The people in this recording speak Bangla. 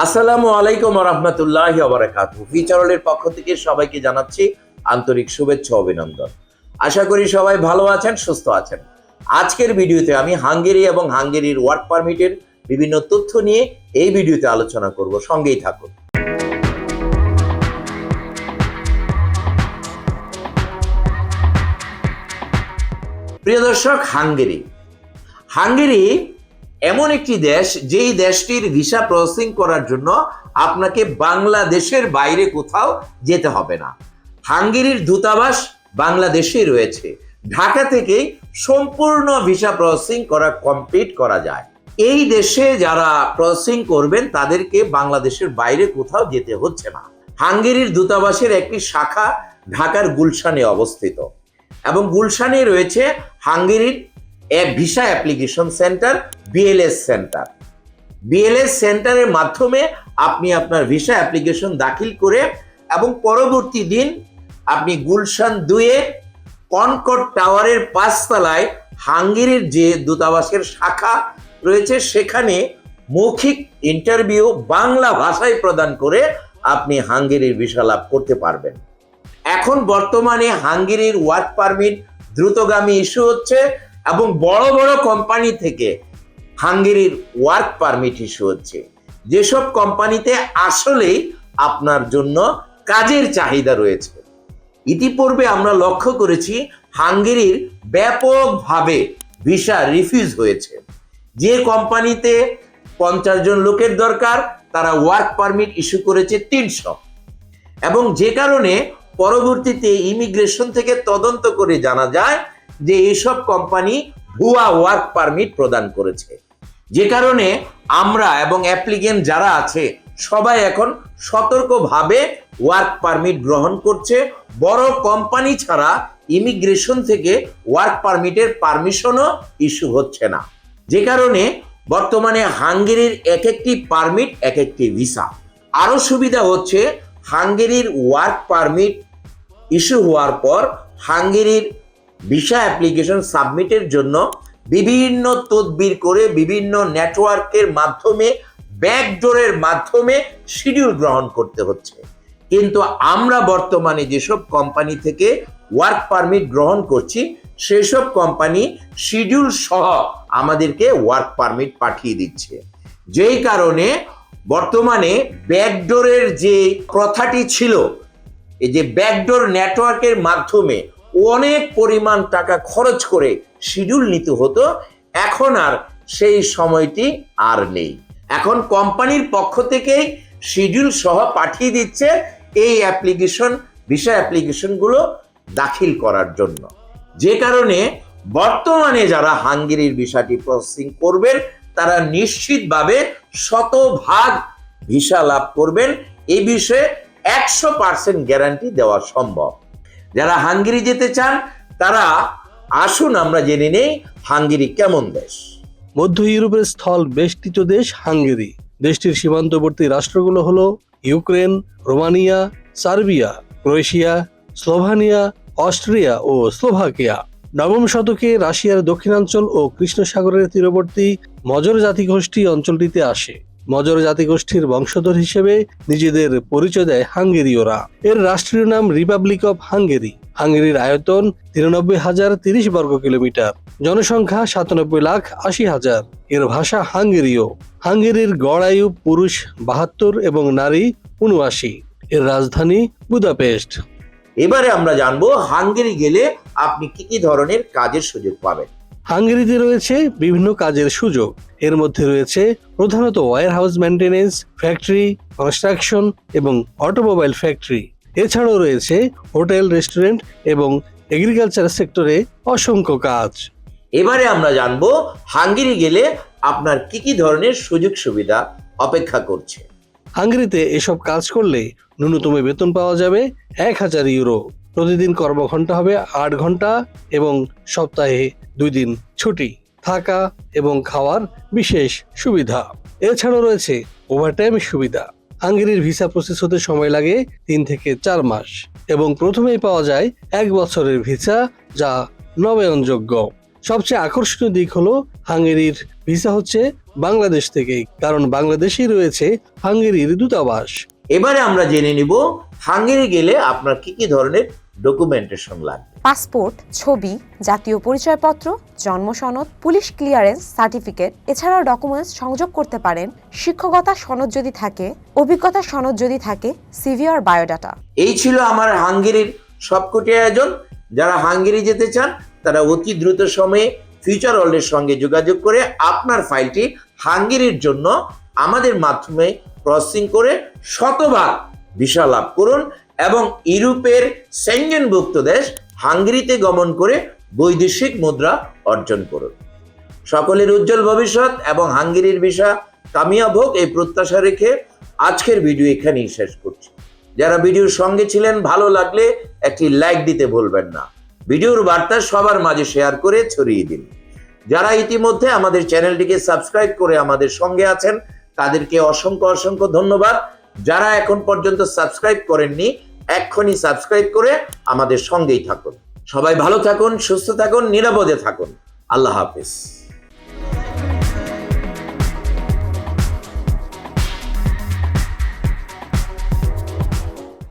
আসসালামু আলাইকুম রহমতুল্লাহ বারাকাত ফিচারলের পক্ষ থেকে সবাইকে জানাচ্ছি আন্তরিক শুভেচ্ছা অভিনন্দন। আশা করি সবাই ভালো আছেন, সুস্থ আছেন। আজকের ভিডিওতে আমি হাঙ্গেরি এবং হাঙ্গেরির ওয়ার্ক পারমিটের বিভিন্ন তথ্য নিয়ে এই ভিডিওতে আলোচনা করব। সঙ্গেই থাকুন। প্রিয় দর্শক, হাঙ্গেরি। হাঙ্গেরি এমন একটি দেশ, যেই দেশটির ভিসা প্রসেসিং করার জন্য আপনাকে বাংলাদেশের বাইরে কোথাও যেতে হবে না। হাঙ্গেরির দূতাবাস বাংলাদেশেই রয়েছে। ঢাকা থেকে সম্পূর্ণ ভিসা প্রসেসিং করা কমপ্লিট করা যায়। এই দেশে যারা প্রসেসিং করবেন, তাদেরকে বাংলাদেশের বাইরে কোথাও যেতে হচ্ছে না। হাঙ্গেরির দূতাবাসের একটি শাখা ঢাকার গুলশানে অবস্থিত। এবং গুলশানে রয়েছে হাঙ্গেরির visa application center, BLS center. BLS সেন্টারের মাধ্যমে আপনি আপনার ভিসা অ্যাপ্লিকেশন দাখিল করে এবং পরবর্তী দিন আপনি গুলশান দুয়ে কনকট টাওয়ারের পাঁচতলায় হাঙ্গেরির যে দূতাবাসের শাখা রয়েছে, সেখানে মৌখিক ইন্টারভিউ বাংলা ভাষায় প্রদান করে আপনি হাঙ্গেরির ভিসা লাভ করতে পারবেন। এখন বর্তমানে হাঙ্গেরির ওয়ার্ক পারমিট দ্রুতগামী ইস্যু হচ্ছে এবং বড় বড় কোম্পানি থেকে হাঙ্গেরির ওয়ার্ক পারমিট ইস্যু হচ্ছে। যেসব কোম্পানিতে আসলেই আপনার জন্য কাজের চাহিদা রয়েছে। ইতিপূর্বে আমরা লক্ষ্য করেছি, হাঙ্গেরির ব্যাপকভাবে ভিসা রিফিউজ হয়েছে। যে কোম্পানিতে পঞ্চাশ জন লোকের দরকার, তারা ওয়ার্ক পারমিট ইস্যু করেছে তিনশো। এবং যে কারণে পরবর্তীতে ইমিগ্রেশন থেকে তদন্ত করে জানা যায় যে এইসব কোম্পানি ভুয়া ওয়ার্ক পারমিট প্রদান করেছে। যে কারণে আমরা এবং অ্যাপ্লিকেন্ট যারা আছে, সবাই এখন সতর্কভাবে ওয়ার্ক পারমিট গ্রহণ করছে। বড় কোম্পানি ছাড়া ইমিগ্রেশন থেকে ওয়ার্ক পারমিটের পারমিশনও ইস্যু হচ্ছে না। যে কারণে বর্তমানে হাঙ্গেরির এক একটি পারমিট এক একটি ভিসা আরও সুবিধা হচ্ছে, হাঙ্গেরির ওয়ার্ক পারমিট ইস্যু হওয়ার পর হাঙ্গেরির ভিসা অ্যাপ্লিকেশন সাবমিটের জন্য বিভিন্ন তদবির করে বিভিন্ন নেটওয়ার্কের মাধ্যমে ব্যাকডোরের মাধ্যমে শিডিউল গ্রহণ করতে হচ্ছে। কিন্তু আমরা বর্তমানে যেসব কোম্পানি থেকে ওয়ার্ক পারমিট গ্রহণ করছি, সেসব কোম্পানি শিডিউল সহ আমাদেরকে ওয়ার্ক পারমিট পাঠিয়ে দিচ্ছে। যেই কারণে বর্তমানে ব্যাকডোরের যে প্রথাটি ছিল, এই যে ব্যাকডোর নেটওয়ার্কের মাধ্যমে অনেক পরিমাণ টাকা খরচ করে শিডিউল নিতে হতো। এখন আর সেই সময়টি আর নেই। এখন কোম্পানির পক্ষ থেকেই শিডিউল সহ পাঠিয়ে দিচ্ছে এই অ্যাপ্লিকেশন ভিসা অ্যাপ্লিকেশনগুলো দাখিল করার জন্য। যে কারণে বর্তমানে যারা হাঙ্গেরির ভিসাটি প্রসেসিং করবেন, তারা নিশ্চিতভাবে শতভাগ ভিসা লাভ করবেন। এই বিষয়ে একশো পার্সেন্ট গ্যারান্টি দেওয়া সম্ভব। যারা হাঙ্গেরি যেতে চান, তারা আসুন, আমরা জেনে নেই হাঙ্গেরি কেমন দেশ। মধ্য ইউরোপের স্থল বেষ্টিত দেশ হাঙ্গেরি। দেশটির সীমান্তবর্তী রাষ্ট্রগুলো হলো Ukraine, Romania, Serbia, Croatia, Slovenia, Austria ও স্লোভাকিয়া। নবম শতকে রাশিয়ার দক্ষিণাঞ্চল ও কৃষ্ণ সাগরের তীরবর্তী মজর জাতিগোষ্ঠী অঞ্চলটিতে আসে। মজর জাতিগোষ্ঠীর বংশধর হিসেবে নিজেদের পরিচয় দেয় হাঙ্গেরীয়রা। এর রাষ্ট্রীয় নাম রিপাবলিক অফ হাঙ্গেরি হাঙ্গেরির আয়তন তিরানব্বই হাজার তিরিশ বর্গ কিলোমিটার। জনসংখ্যা সাতানব্বই লাখ আশি হাজার। এর ভাষা হাঙ্গেরীয়। হাঙ্গেরির গড় আয়ু পুরুষ বাহাত্তর এবং নারী উনআশি। এর রাজধানী বুদাপেস্ট। এবারে আমরা জানব হাঙ্গেরি গেলে আপনি কি কি ধরনের কাজের সুযোগ পাবেন। হাঙ্গেরিতে রয়েছে বিভিন্ন কাজের সুযোগ। এর মধ্যে রয়েছে প্রধানত warehouse maintenance factory construction এবং অটোমোবাইল ফ্যাক্টরি এছাড়াও রয়েছে হোটেল রেস্টুরেন্ট এবং এগ্রিকালচার সেক্টরে অসংখ্য কাজ। এবারে আমরা জানব হাঙ্গেরি গেলে আপনার কি কি ধরনের সুযোগ সুবিধা অপেক্ষা করছে? হাঙ্গেরিতে এসব কাজ করলে ন্যূনতম বেতন পাওয়া যাবে এক হাজার ইউরো। প্রতিদিন কর্মঘণ্টা হবে আট ঘণ্টা এবং সপ্তাহে দুই দিন ছুটি, থাকা এবং খাওয়ার বিশেষ সুবিধা। এছাড়াও রয়েছে ওভারটাইম সুবিধা। হাঙ্গেরির ভিসা প্রসেস হতে সময় লাগে তিন থেকে চার মাস এবং প্রথমেই পাওয়া যায় এক বছরের ভিসা যা নবায়নযোগ্য। সবচেয়ে আকর্ষণীয় দিক হলো হাঙ্গেরির ভিসা হচ্ছে বাংলাদেশ থেকেই, কারণ বাংলাদেশেই রয়েছে হাঙ্গেরির দূতাবাস। এবারে আমরা জেনে নিব হাঙ্গেরি গেলে আপনার কি কি ধরনের ডকুমেন্টেশন লাগবে। পাসপোর্ট ছবি জাতীয় পরিচয়পত্র জন্ম সনদ পুলিশ ক্লিয়ারেন্স সার্টিফিকেট এছাড়াও ডকুমেন্টস সংযোগ করতে পারেন। শিক্ষকতা সনদ যদি থাকে অভিজ্ঞতা সনদ যদি থাকে সিভি আর বায়োডাটা এই ছিল আমার হাঙ্গেরির সবকটি আয়োজন। যারা হাঙ্গেরি যেতে চান তারা অতি দ্রুত সময়ে ফিউচার ওয়ার্ল্ডের সঙ্গে যোগাযোগ করে আপনার ফাইলটি হাঙ্গেরির জন্য আমাদের মাধ্যমে প্রসেসিং করে শতভাগ ভিসা লাভ করুন এবং ইউরোপের সেঞ্জনভুক্ত দেশ হাঙ্গেরিতে গমন করে বৈদেশিক মুদ্রা অর্জন করুন। সকলের উজ্জ্বল ভবিষ্যৎ এবং হাঙ্গেরির ভিসা কামিয়াব হোক এই প্রত্যাশা রেখে আজকের ভিডিও এখানেই শেষ করছি। যারা ভিডিওর সঙ্গে ছিলেন, ভালো লাগলে একটি লাইক দিতে ভুলবেন না। ভিডিওর বার্তা সবার মাঝে শেয়ার করে ছড়িয়ে দিন। যারা ইতিমধ্যে আমাদের চ্যানেলটিকে সাবস্ক্রাইব করে আমাদের সঙ্গে আছেন, তাদেরকে অসংখ্য অসংখ্য ধন্যবাদ। যারা এখন পর্যন্ত সাবস্ক্রাইব করেননি, এক্ষুনি সাবস্ক্রাইব করে আমাদের সঙ্গেই থাকুন। সবাই ভালো থাকুন, সুস্থ থাকুন, নিরাপদে থাকুন। আল্লাহ হাফিজ।